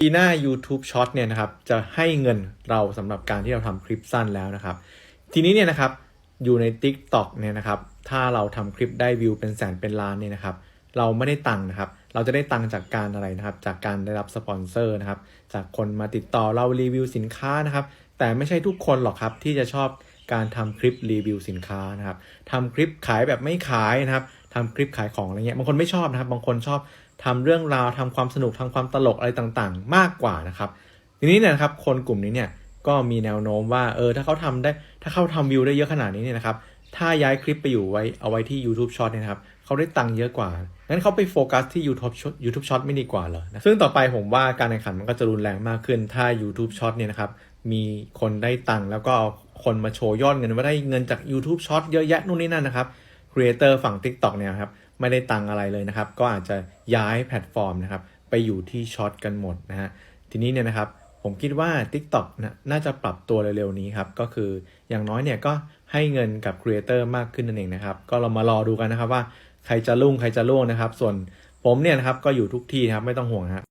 ปีหน้า YouTube Short เนี่ยนะครับจะให้เงินเราสำหรับการที่เราทำคลิปสั้นแล้วนะครับ ทีนี้เนี่ยนะครับอยู่ใน TikTok เนี่ยนะครับถ้าเราทำคลิปได้วิวเป็นแสนเป็นล้านเนี่ยนะครับเราไม่ได้ตังค์นะครับ เราจะได้ตังค์จากการอะไรนะครับ จากการได้รับสปอนเซอร์นะครับ จากคนมาติดต่อเรารีวิวสินค้านะครับ แต่ไม่ใช่ทุกคนหรอกครับที่จะชอบการทำคลิปรีวิวสินค้านะครับทำคลิปขายแบบไม่ขายนะครับ ทำคลิปขายของอะไรเงี้ยบางคนไม่ชอบนะครับ บางคนชอบทำเรื่องราวทำความสนุกทำความตลกอะไรต่างๆ มากกว่านะครับ ทีนี้เนี่ยนะครับคนกลุ่มนี้เนี่ยก็มีแนวโน้มว่าเออถ้าเขาทำได้ถ้าเขาทำวิวได้เยอะขนาดนี้เนี่ยนะครับถ้าย้ายคลิปไปอยู่ไว้เอาไว้ที่ YouTube Short เนี่ยครับเขาได้ตังค์เยอะกว่า งั้นเขาไปโฟกัสที่ YouTube Short YouTube Short ไม่ดีกว่าเหรอนะซึ่งต่อไปผมว่าการแข่งขันมันก็จะรุนแรงมากขึ้น ถ้า YouTube Short เนี่ยนะครับ มีคนได้ตังค์แล้วก็เอาคนมาโชว์ยอดเงินว่าได้เงินจาก YouTube Short เยอะแยะนู่นนี่นั่นนะครับ ครีเอเตอร์ฝั่ง TikTok เนี่ยครับไม่ได้ตังอะไรเลยนะครับ ก็อาจจะย้ายแพลตฟอร์มนะครับไปอยู่ที่ช็อตกันหมดนะฮะทีนี้เนี่ยนะครับผมคิดว่า TikTok นะน่าจะปรับตัวเร็วๆนี้ครับ ก็คืออย่างน้อยเนี่ยก็ให้เงินกับครีเอเตอร์มากขึ้นนั่นเองนะครับ ก็เรามารอดูกันนะครับว่าใครจะรุ่งใครจะร่วงนะครับ ส่วนผมเนี่ยนะครับก็อยู่ทุกที่ครับไม่ต้องห่วงฮะ